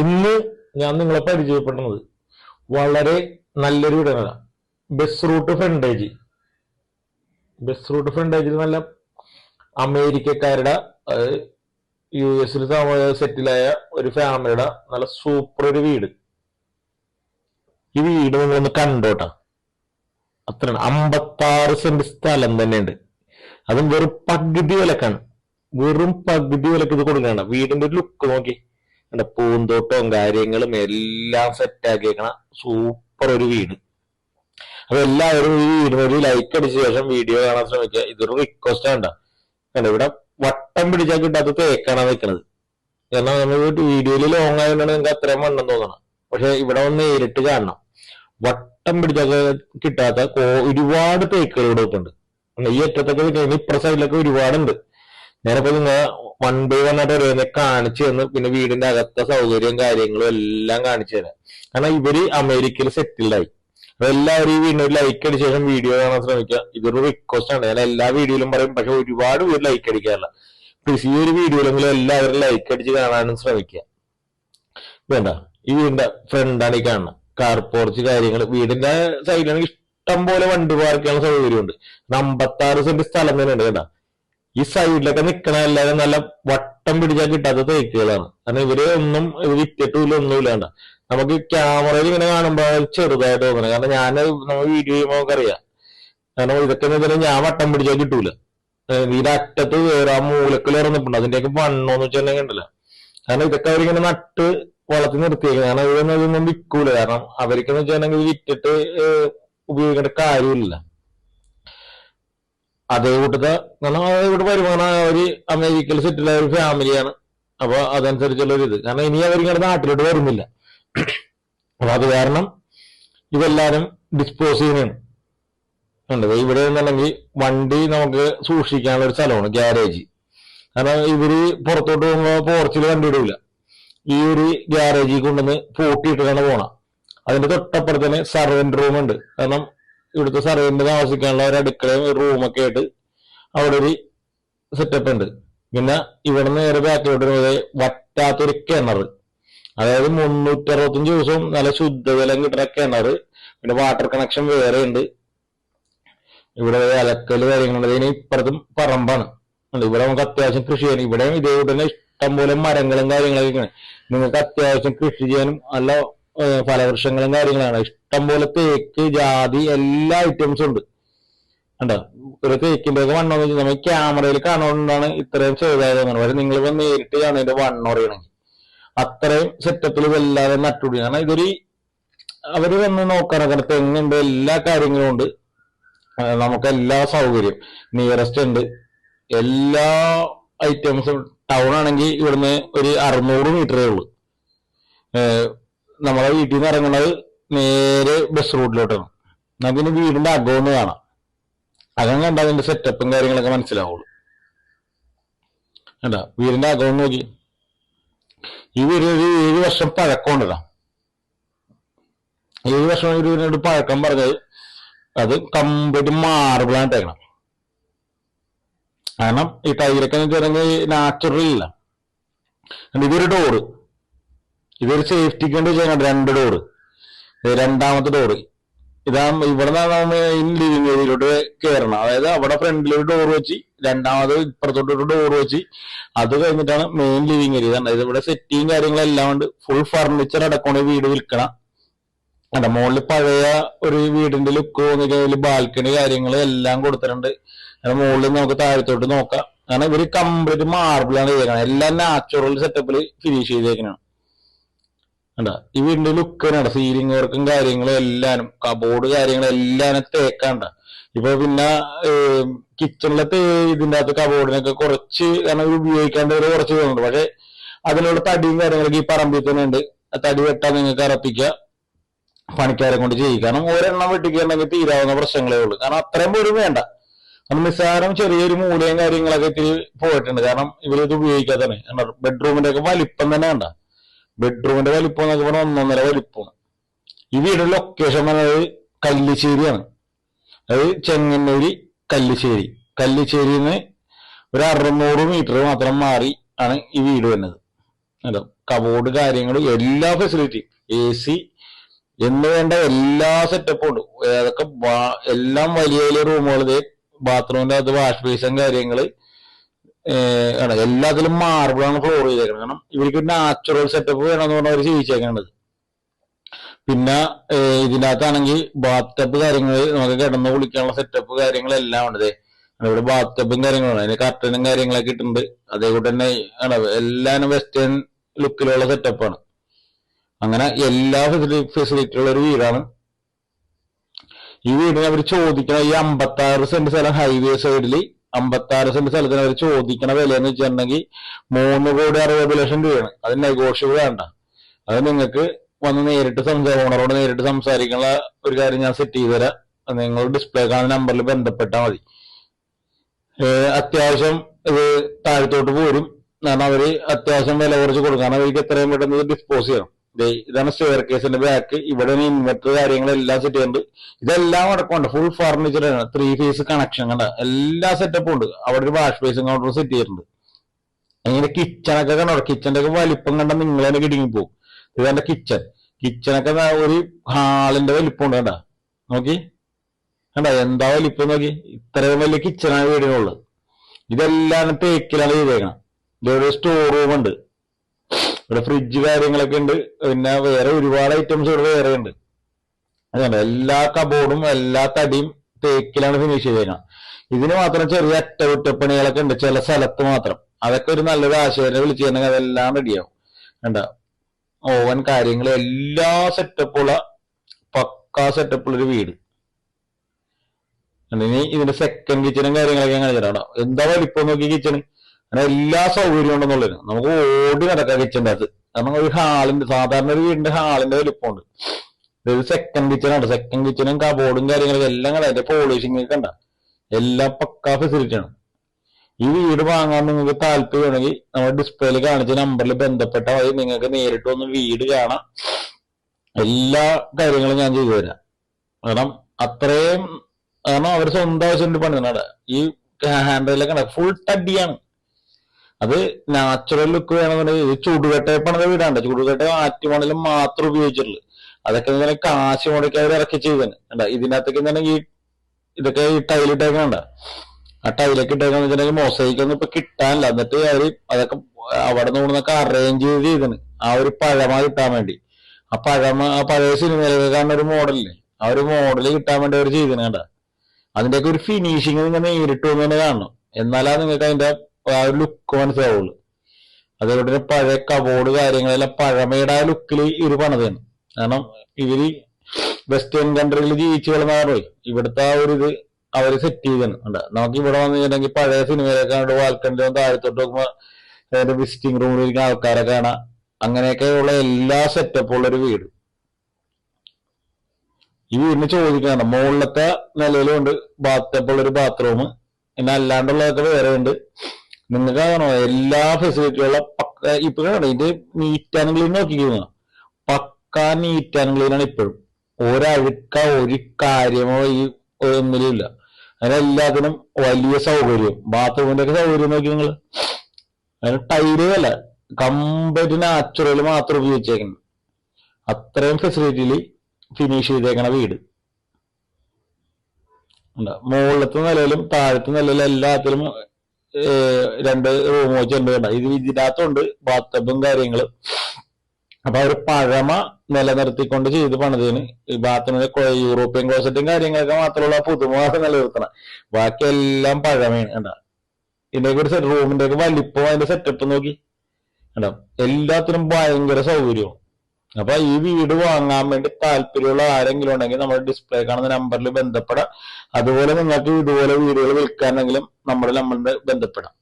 ഇന്ന് ഞാൻ നിങ്ങളെ പരിചയപ്പെടുന്നത് വളരെ നല്ലൊരു വീടാണ് bus route frontage bus route ഫ്രണ്ടേജിൽ നല്ല അമേരിക്കക്കാരുടെ യു എസിൽ സെറ്റിലായ ഒരു ഫാമിലിയുടെ നല്ല സൂപ്പർ ഒരു വീട്. ഈ വീട് നിങ്ങളൊന്ന് കണ്ടോട്ടാ. അമ്പത്തി അമ്പത്താറ് സെന്റ് സ്ഥലം തന്നെയുണ്ട്. അതും വെറും പകുതി വിലക്കാണ്. വെറും പകുതി വിലക്ക് ഇത് കൊടുക്കണം വീടിന്റെ ഒരു ലുക്ക് നോക്കി. കണ്ട പൂന്തോട്ടവും കാര്യങ്ങളും എല്ലാം സെറ്റ് ആക്കിയേക്കണ സൂപ്പർ ഒരു വീട്. അപ്പൊ എല്ലാവരും ഈ വീടിന് ഒരു ലൈക്ക് അടിച്ച ശേഷം വീഡിയോ കാണാൻ ശ്രമിക്കുക. ഇതൊരു റിക്വസ്റ്റ് വേണ്ട കണ്ട ഇവിടെ വട്ടം പിടിച്ചാൽ കിട്ടാത്ത തേക്കാണ് വെക്കുന്നത് കാരണം നമ്മൾ വീഡിയോയിൽ ലോങ് ആയതുകൊണ്ടാണ് നിങ്ങൾക്ക് അത്രയും വണ്ണം തോന്നണം പക്ഷെ ഇവിടെ ഒന്ന് നേരിട്ട് കാണണം. വട്ടം പിടിച്ചാൽ കിട്ടാത്ത ഒരുപാട് തേക്കുകൾ ഇവിടെ ഉണ്ട് ഈ അറ്റത്തൊക്കെ കഴിഞ്ഞ് ഇപ്പുറ സൈഡിലൊക്കെ ഒരുപാടുണ്ട്. ഞാനിപ്പോ നിങ്ങൾ വൺ ബൈ വൺ ആയിട്ട് ഓരോന്നെ കാണിച്ചു തന്നു പിന്നെ വീടിന്റെ അകത്തെ സൗകര്യവും കാര്യങ്ങളും എല്ലാം കാണിച്ചു തരാം. കാരണം ഇവർ അമേരിക്കയിൽ സെറ്റിൽഡായി അപ്പൊ എല്ലാവരും ഈ വീടിന് ഒരു ലൈക്ക് അടിച്ച ശേഷം വീഡിയോ കാണാൻ ശ്രമിക്കുക. ഇതൊരു റിക്വസ്റ്റ് ആണ്. ഞാൻ എല്ലാ വീഡിയോയിലും പറയും പക്ഷെ ഒരുപാട് പേര് ലൈക്ക് അടിക്കാറില്ല. പ്ലീസ് ഈ ഒരു വീഡിയോയിലെങ്കിലും എല്ലാവരും ലൈക്ക് അടിച്ച് കാണാനും ശ്രമിക്കുക. വേണ്ട. ഈ വീടിന്റെ ഫ്രണ്ടാണ് ഈ കാണുന്നത് കാർ പോർച്ച് കാര്യങ്ങൾ വീടിന്റെ സൈഡിലാണെങ്കിൽ ഇഷ്ടം പോലെ വണ്ടി പാർക്ക് സൗകര്യമുണ്ട്. അമ്പത്താറ് സെന്റ് സ്ഥലം തന്നെ ഉണ്ട് കേട്ടാ. ഈ സൈഡിലൊക്കെ നിക്കണ അല്ലാതെ നല്ല വട്ടം പിടിച്ചാൽ കിട്ടാത്ത തേക്കുകളാണ്. കാരണം ഇവർ ഒന്നും ഇത് വിറ്റിട്ടില്ല ഒന്നുമില്ല കണ്ട നമുക്ക് ക്യാമറയിൽ ഇങ്ങനെ കാണുമ്പോൾ ചെറുതായിട്ട് തോന്നണം. കാരണം ഞാൻ നമ്മൾ വീഡിയോ ചെയ്യുമ്പോൾ നമുക്കറിയാം. കാരണം ഇതൊക്കെ വെച്ചാൽ ഞാൻ വട്ടം പിടിച്ചാൽ കിട്ടൂല. ഇതിന്റെ അറ്റത്ത് വേറെ ആ മൂലക്കൽ ഇറന്നിട്ടുണ്ട് അതിന്റെയൊക്കെ വണ്ണോന്ന് വെച്ചിട്ടുണ്ടെങ്കിൽ ഉണ്ടല്ലോ കാരണം ഇതൊക്കെ അവരിങ്ങനെ നട്ട് വളർത്തി നിർത്തിയേക്കും. കാരണം ഇതൊന്നും ഇതൊന്നും വിൽക്കൂല കാരണം അവർക്കെന്ന് വെച്ചിട്ടുണ്ടെങ്കിൽ വിറ്റിട്ട് ഉപയോഗിക്കേണ്ട കാര്യമില്ല. അതേ കൂട്ടത്തെ കാരണം ഇവിടെ വരുമാനം ഒരു അമേരിക്കയിൽ സെറ്റിലായ ഒരു ഫാമിലിയാണ് അപ്പൊ അതനുസരിച്ചുള്ള ഒരു ഇത്. കാരണം ഇനി അവർ ഇങ്ങനെ നാട്ടിലോട്ട് വരുന്നില്ല. അപ്പൊ അത് കാരണം ഇതെല്ലാരും ഡിസ്പോസ് ചെയ്യുന്നതാണ്. ഉണ്ട് ഇവിടെ എന്നുണ്ടെങ്കിൽ വണ്ടി നമുക്ക് സൂക്ഷിക്കാനുള്ള ഒരു സ്ഥലമാണ് ഗ്യാരേജ് കാരണം ഇവർ പുറത്തോട്ട് പോകുമ്പോൾ പോർച്ചിൽ വണ്ടി ഇടൂല. ഈ ഒരു ഗ്യാരേജിൽ കൊണ്ടുവന്ന് പൂട്ടിയിട്ടാണ് പോണം. അതിന്റെ തൊട്ടപ്പുറത്ത് തന്നെ സർവന്റ് റൂം ഉണ്ട്. കാരണം ഇവിടുത്തെ സർവേന്റെ താമസിക്കാനുള്ള ഒരു അടുക്കളയും ഒരു റൂമൊക്കെ ആയിട്ട് അവിടെ ഒരു സെറ്റപ്പ് ഉണ്ട്. പിന്നെ ഇവിടെ നേരെ ബാക്കിലോട്ട് വരുന്നത് വറ്റാത്തൊരു കിണർ അതായത് മുന്നൂറ്റി അറുപത്തഞ്ച് ദിവസവും നല്ല ശുദ്ധജലം കിട്ടുന്ന കിണർ പിന്നെ വാട്ടർ കണക്ഷൻ വേറെ ഉണ്ട്. ഇവിടെ അലക്കൽ കാര്യങ്ങളുണ്ട്. ഇനി ഇപ്പുറത്തും പറമ്പാണ്. ഇവിടെ നമുക്ക് അത്യാവശ്യം കൃഷി ചെയ്യാൻ ഇവിടെയും ഇതേ തന്നെ ഇഷ്ടംപോലെ മരങ്ങളും കാര്യങ്ങളൊക്കെ നിങ്ങൾക്ക് അത്യാവശ്യം കൃഷി ചെയ്യാനും നല്ല ഫലവൃക്ഷങ്ങളും കാര്യങ്ങളാണ്. ഇഷ്ടംപോലെ തേക്ക് ജാതി എല്ലാ ഐറ്റംസും ഉണ്ട്. കണ്ടോ? ഒരു തേക്കിന്റെ ഒക്കെ വണ്ണം വെച്ച് നമ്മൾ ക്യാമറയിൽ കാണുകൊണ്ടാണ് ഇത്രയും തോന്നുന്നത് പക്ഷെ നിങ്ങൾ ഇപ്പൊ നേരിട്ട് കാണുന്നതിന്റെ വണ്ണം അറിയണമെങ്കിൽ അത്രയും സെറ്റപ്പിൽ വല്ലാതെ നട്ടുപിടി. കാരണം ഇതൊരു അവർ വന്ന് നോക്കാനൊക്കെ തെങ്ങുണ്ട് എല്ലാ കാര്യങ്ങളും ഉണ്ട്. നമുക്ക് എല്ലാ സൗകര്യം. നിയറസ്റ്റ് ഉണ്ട്. എല്ലാ ഐറ്റംസും ടൗൺ ആണെങ്കിൽ ഇവിടുന്ന് ഒരു അറുന്നൂറ് മീറ്ററേ ഉള്ളൂ. നമ്മളെ വീട്ടിൽ നിന്ന് ഇറങ്ങുന്നത് നേരെ ബസ് റൂട്ടിലോട്ടാണ് നമുക്കിനി വീടിന്റെ അകമൊന്ന് കാണാം. അകം കണ്ട അതിന്റെ സെറ്റപ്പും കാര്യങ്ങളൊക്കെ മനസ്സിലാവുള്ളൂ. കണ്ടാ? വീടിന്റെ അകം നോക്കി. ഈ വീട് ഒരു ഏഴ് വർഷം പഴക്കമുണ്ടതാ ഏഴ് വർഷം ഒരു വീടിനോട് പഴക്കം പറഞ്ഞത് അത് കംപ്ലീറ്റ് മാർബിളാണ് തേക്കണം കാരണം ഈ ടൈലൊക്കെ വെച്ചിട്ടുണ്ടെങ്കിൽ നാച്ചുറൽ ഇല്ല. ഇതൊരു ഡോറ് ഇതൊരു സേഫ്റ്റിക്ക് വേണ്ടി ചെയ്യണം രണ്ട് ഡോറ് രണ്ടാമത്തെ ഡോറ് ഇതാ ഇവിടെ ഇൻ ലിവിംഗ് ഏരിയയിലോട്ട് കയറണം അതായത് അവിടെ ഫ്രണ്ടിൽ ഒരു ഡോർ വെച്ച് രണ്ടാമത് ഇപ്പുറത്തോട്ട് ഒരു ഡോർ വെച്ച് അത് കഴിഞ്ഞിട്ടാണ് മെയിൻ ലിവിങ് ഏരിയ അതായത് ഇവിടെ സെറ്റിയും കാര്യങ്ങളെല്ലാം ഉണ്ട്. ഫുൾ ഫർണിച്ചർ അടക്കമാണ് വീട് വിൽക്കണം. അല്ല മുകളിൽ പഴയ ഒരു വീടിന്റെ ലുക്ക് തോന്നിക്കഴിഞ്ഞാൽ ബാൽക്കണി കാര്യങ്ങൾ എല്ലാം കൊടുത്തിട്ടുണ്ട്. അതിന് മുകളിൽ നമുക്ക് താഴത്തോട്ട് നോക്കാം. കാരണം ഇവർ കംപ്ലീറ്റ് മാർബിളാണ് ചെയ്തേക്കണം എല്ലാം നാച്ചുറൽ സെറ്റപ്പിൽ ഫിനിഷ് ചെയ്തേക്കണം കണ്ട ഈ വീടിന്റെ ലുക്ക് കണ്ട സീലിംഗ് വർക്കും കാര്യങ്ങളും എല്ലാനും കബോർഡ് കാര്യങ്ങളും എല്ലാം തേക്കാണ്ട ഇപ്പൊ പിന്നെ കിച്ചണിലെ ഇതിന്റെ അകത്ത് കബോർഡിനൊക്കെ കുറച്ച് കാരണം ഉപയോഗിക്കാണ്ട് കുറച്ച് തോന്നുന്നുണ്ട്. പക്ഷെ അതിനുള്ള തടിയും കാര്യങ്ങളൊക്കെ ഈ പറമ്പിൽ തന്നെ ഉണ്ട്. തടി വെട്ടാൻ നിങ്ങൾക്ക് അറപ്പിക്കുക പണിക്കാരെ കൊണ്ട് ചെയ്യും കാരണം ഒരെണ്ണം വെട്ടിക്കുണ്ടെങ്കിൽ തീരാവുന്ന പ്രശ്നങ്ങളേ ഉള്ളൂ. കാരണം അത്രയും പോലും വേണ്ട. കാരണം നിസ്സാരം ചെറിയൊരു മൂലയും കാര്യങ്ങളൊക്കെ ഇത്തിരി പോയിട്ടുണ്ട്. കാരണം ഇവരിത് ഉപയോഗിക്കാത്തതാണ് ബെഡ്റൂമിന്റെ ഒക്കെ വലിപ്പം തന്നെ വേണ്ട ബെഡ്റൂമിന്റെ വലിപ്പം എന്നൊക്കെ പറഞ്ഞാൽ ഒന്നൊന്നര വലിപ്പം ഈ വീടിന്റെ ലൊക്കേഷൻ പറഞ്ഞത് കല്ലിശ്ശേരിയാണ്. അതായത് ചെങ്ങന്നൂരി കല്ലിശ്ശേരി. കല്ലിശ്ശേരിയിൽ നിന്ന് ഒരു അറുന്നൂറ് മീറ്റർ മാത്രം മാറി ആണ് ഈ വീട് വരുന്നത്. കബോർഡ് കാര്യങ്ങളും എല്ലാ ഫെസിലിറ്റി എ സി എന്ന് വേണ്ട എല്ലാ സെറ്റപ്പും ഉണ്ട്. അതൊക്കെ എല്ലാം വലിയ വലിയ റൂമുകൾ ബാത്റൂമിന്റെ അത് വാഷ് ബേസും കാര്യങ്ങൾ ആണ്. എല്ലാത്തിലും മാർബിളാണ് ഫ്ലോർ ചെയ്തേക്കുന്നത്. കാരണം ഇവർക്ക് നാച്ചുറൽ സെറ്റപ്പ് വേണമെന്ന് പറഞ്ഞാൽ അവർ ചെയ്യിച്ചേക്കുന്നത് പിന്നെ ഇതിനകത്താണെങ്കിൽ ബാത്ത് ടബ് കാര്യങ്ങൾ നമുക്ക് കിടന്ന് കുളിക്കാനുള്ള സെറ്റപ്പ് കാര്യങ്ങളെല്ലാം ഉണ്ട് ഇവിടെ ബാത്ത് ടബും കാര്യങ്ങളും അതിന് കർട്ടനും കാര്യങ്ങളൊക്കെ ഇട്ടിട്ടുണ്ട്. അതേപോലെ തന്നെ ആണ് എല്ലാം വെസ്റ്റേൺ ലുക്കിലുള്ള സെറ്റപ്പാണ് അങ്ങനെ എല്ലാ ഫെസിലിറ്റി ഫെസിലിറ്റി ഉള്ള ഒരു വീടാണ്. ഈ വീടിന് അവർ ചോദിക്കണം. ഈ അമ്പത്തി ആറ് സെന്റ് സ്ഥലം ഹൈവേ സൈഡിൽ അമ്പത്തി ആറ് സെന്റ് സ്ഥലത്തിന് അവർ ചോദിക്കണ വില എന്ന് വെച്ചിട്ടുണ്ടെങ്കിൽ മൂന്ന് കോടി അറുപത് ലക്ഷം രൂപയാണ്. അത് നെഗോഷ്യബിൾ വേണ്ട. അത് നിങ്ങൾക്ക് വന്ന് നേരിട്ട് സംസാരം ഓണറോട് നേരിട്ട് സംസാരിക്കുന്ന ഒരു കാര്യം ഞാൻ സെറ്റ് ചെയ്ത് തരാം. നിങ്ങൾ ഡിസ്പ്ലേ കാണുന്ന നമ്പറിൽ ബന്ധപ്പെട്ടാൽ മതി. അത്യാവശ്യം ഇത് താഴത്തോട്ട് പോരും. കാരണം അവർ അത്യാവശ്യം വില കുറച്ച് കൊടുക്കണം. അവർക്ക് എത്രയും പെട്ടെന്ന് ഡിസ്പോസ് ചെയ്യണം. ഇതാണ് സ്റ്റെയർ കേസിന്റെ ബാക്ക് ഇവിടെ ഇൻവെർട്ടർ കാര്യങ്ങളെല്ലാം സെറ്റ് ചെയ്യുന്നുണ്ട് ഇതെല്ലാം അടക്കമുണ്ട്. ഫുൾ ഫർണിച്ചർ ആണ്. ത്രീ ഫേസ് കണക്ഷൻ കണ്ട. എല്ലാ സെറ്റപ്പും ഉണ്ട്. അവിടെ ഒരു വാഷ് ബേസും കൗണ്ടർ സെറ്റ് ചെയ്തിട്ടുണ്ട്. അങ്ങനെ കിച്ചണൊക്കെ കണ്ടോ? കിച്ചന്റെ ഒക്കെ വലിപ്പം കണ്ട നിങ്ങൾ തന്നെ കിടുങ്ങി പോകും ഇതാണ് കിച്ചൺ കിച്ചണൊക്കെ ഒരു ഹാളിന്റെ വലിപ്പം ഉണ്ട് കണ്ട. നോക്കി. കണ്ട എന്താ വലിപ്പം നോക്കി. ഇത്രയും വലിയ കിച്ചണാണ് വീടിനുള്ളത്. ഇതെല്ലാം തേക്കിലാണ് ചെയ്തേക്കണം. ഇതൊരു സ്റ്റോർ റൂം ഉണ്ട്. ഇവിടെ ഫ്രിഡ്ജ് കാര്യങ്ങളൊക്കെ ഉണ്ട്. പിന്നെ വേറെ ഒരുപാട് ഐറ്റംസ് ഇവിടെ വേറെ ഉണ്ട്. അതുകൊണ്ട് എല്ലാ കബോർഡും എല്ലാ തടിയും തേക്കിലാണ് ഫിനിഷ് ചെയ്തേക്കുന്നത് ഇതിന് മാത്രം ചെറിയ അറ്റകുറ്റപ്പണികളൊക്കെ ഉണ്ട്. ചില സ്ഥലത്ത് മാത്രം. അതൊക്കെ ഒരു നല്ലൊരു ആശയം വിളിച്ചു കഴിഞ്ഞാൽ അതെല്ലാം റെഡിയാവും കണ്ട? ഓവൻ കാര്യങ്ങൾ എല്ലാ സെറ്റപ്പുള്ള പക്കാ സെറ്റപ്പുള്ള ഒരു വീട്. ഇനി ഇതിന്റെ സെക്കൻഡ് കിച്ചണും കാര്യങ്ങളൊക്കെ ഞാൻ കാണിച്ചിട്ടാണ് എന്താ വലിപ്പം നോക്കി കിച്ചണ് അങ്ങനെ എല്ലാ സൗകര്യവും ഉണ്ടെന്നുള്ളത് നമുക്ക് ഓടി നടക്കാൻ കിച്ചന്റെ അകത്ത്. കാരണം ഒരു ഹാളിന്റെ സാധാരണ ഒരു വീടിന്റെ ഹാളിന്റെ വലിപ്പമുണ്ട്. ഇതൊരു സെക്കൻഡ് കിച്ചണാണ് സെക്കൻഡ് കിച്ചണും കബോർഡും കാര്യങ്ങളൊക്കെ എല്ലാം കണ്ട അതിന്റെ പോളിഷിംഗ് ഒക്കെ കണ്ട. എല്ലാം പക്കാ ഫെസിലിറ്റിയാണ് ഈ വീട് വാങ്ങാൻ നിങ്ങൾക്ക് താല്പര്യമാണെങ്കിൽ നമ്മുടെ ഡിസ്പ്ലേയിൽ കാണിച്ച നമ്പറിൽ ബന്ധപ്പെട്ടാൽ മതി നിങ്ങൾക്ക് നേരിട്ട് ഒന്ന് വീട് കാണാം. എല്ലാ കാര്യങ്ങളും ഞാൻ ചെയ്തു തരാം. കാരണം അത്രയും കാരണം അവർ സ്വന്തം ആവശ്യത്തിന് പണിതാണ് ഈ ഹാൻഡിലൊക്കെ ഫുൾ തടിയാണ്. അത് നാച്ചുറൽ ലുക്ക് വേണമെന്നുണ്ടെങ്കിൽ ഇത് ചുടുകട്ട വീടാണ്ട് വീടാണ്. ചുടുകട്ട ആറ്റുമണലും മാത്രം ഉപയോഗിച്ചിട്ടുള്ളൂ അതൊക്കെ ഇങ്ങനെ കാശ് മുടക്കി അവർ ഇറക്കി ചെയ്തതാണ് കണ്ട? ഇതിനകത്തൊക്കെ ഈ ഇതൊക്കെ ഈ ടൈലിട്ടേക്കണ്ട ആ ടൈലൊക്കെ ഇട്ടേക്കാന്ന് വെച്ചിട്ടുണ്ടെങ്കിൽ മൊസൈക്ക് ഒന്നും ഇപ്പൊ കിട്ടാനില്ല. എന്നിട്ട് അവർ അതൊക്കെ അവിടെ നിന്ന് കൊണ്ടൊക്കെ അറേഞ്ച് ചെയ്ത് ചെയ്തണ് ആ ഒരു പഴമ കിട്ടാൻ വേണ്ടി. ആ പഴമ ആ പഴയ സിനിമയിലൊക്കെ കാണുന്ന ഒരു മോഡലില്ലേ ആ ഒരു മോഡൽ കിട്ടാൻ വേണ്ടി അവർ ചെയ്തണ് കണ്ട? അതിന്റെയൊക്കെ ഒരു ഫിനിഷിങ് നിങ്ങൾ നേരിട്ട് തന്നെ കാണണം. എന്നാലാ നിങ്ങൾക്ക് അതിന്റെ ആ ഒരു ലുക്ക് മനസ്സിലാവുള്ളൂ. അതേപോലെ തന്നെ പഴയ കബോർഡ് കാര്യങ്ങളെല്ലാം പഴമയുടെ ആ ലുക്കിൽ ഇവർ പണിതാണ്. കാരണം ഇവർ വെസ്റ്റേൺ കൺട്രികളിൽ ജീവിച്ചു വളർന്നാറോ ഇവിടുത്തെ ആ ഒരു ഇത് അവർ സെറ്റ് ചെയ്താണ്. ഉണ്ട് നമുക്ക് ഇവിടെ വന്നു കഴിഞ്ഞിട്ടുണ്ടെങ്കിൽ പഴയ സിനിമയിലൊക്കെ കണ്ട് വാൽക്കണ്ടിലും താഴത്തോട്ട് നോക്കുമ്പോ അതിന്റെ വിസിറ്റിംഗ് റൂമിൽ ഇരിക്കുന്ന ആൾക്കാരെ കാണാം. അങ്ങനെയൊക്കെയുള്ള എല്ലാ സെറ്റപ്പും ഉള്ള ഒരു വീട്. ഈ വീടിന് ചോദിക്കാണ് മുകളിലത്തെ നിലയിലുണ്ട് ബാത്തപ്പുള്ളൊരു ബാത്റൂം പിന്നെ അല്ലാണ്ടുള്ളതൊക്കെ വേറെ ഉണ്ട്. നിങ്ങൾക്ക് ആണോ എല്ലാ ഫെസിലിറ്റിയുള്ള ഇപ്പൊ കാണോ ഇത് നീറ്റ് ആൻഡ് ക്ലീൻ നോക്കിക്കുന്ന പക്ക നീറ്റ് ആൻഡ് ക്ലീൻ ആണ് ഇപ്പോഴും. ഒരഴുക്ക ഒരു കാര്യമോ ഈ ഒന്നിലും ഇല്ല അങ്ങനെ എല്ലാത്തിനും വലിയ സൗകര്യം. ബാത്റൂമിന്റെ ഒക്കെ സൗകര്യം നോക്കി നിങ്ങൾ അതിന് ടൈലും അല്ല. കംപ്ലീറ്റ് നാച്ചുറൽ മാത്രം ഉപയോഗിച്ചേക്കുന്നത് അത്രയും ഫെസിലിറ്റിയിൽ ഫിനിഷ് ചെയ്തേക്കണ വീട്. മുകളിലത്തെ നിലയിലും താഴത്തെ നിലയിലും എല്ലാത്തിലും രണ്ട് റൂം വെച്ചുണ്ട് ഇത് ഇതിനകത്തുണ്ട് ബാത്തബും കാര്യങ്ങളും. അപ്പൊ അവർ പഴമ നിലനിർത്തിക്കൊണ്ട് ചെയ്ത് പണിതിന്. ബാത്റൂമിലെ യൂറോപ്യൻ ക്ലോസറ്റും കാര്യങ്ങളൊക്കെ മാത്രമുള്ള പുതുമ നിലനിർത്തണം. ബാക്കി എല്ലാം പഴമയാണ് കണ്ട. ഇതിന്റെ ഒരു റൂമിന്റെ ഒക്കെ വലിപ്പം അതിന്റെ സെറ്റപ്പ് നോക്കി. കണ്ടോ? എല്ലാത്തിനും ഭയങ്കര സൗകര്യവും. അപ്പൊ ഈ വീട് വാങ്ങാൻ വേണ്ടി താല്പര്യമുള്ള ആരെങ്കിലും ഉണ്ടെങ്കിൽ നമ്മുടെ ഡിസ്പ്ലേ കാണുന്ന നമ്പറിൽ ബന്ധപ്പെടാം. അതുപോലെ നിങ്ങൾക്ക് ഇതുപോലെ വീടുകൾ വിൽക്കാനെങ്കിലും നമ്മുടെ നമ്പറിൽ ബന്ധപ്പെടാം.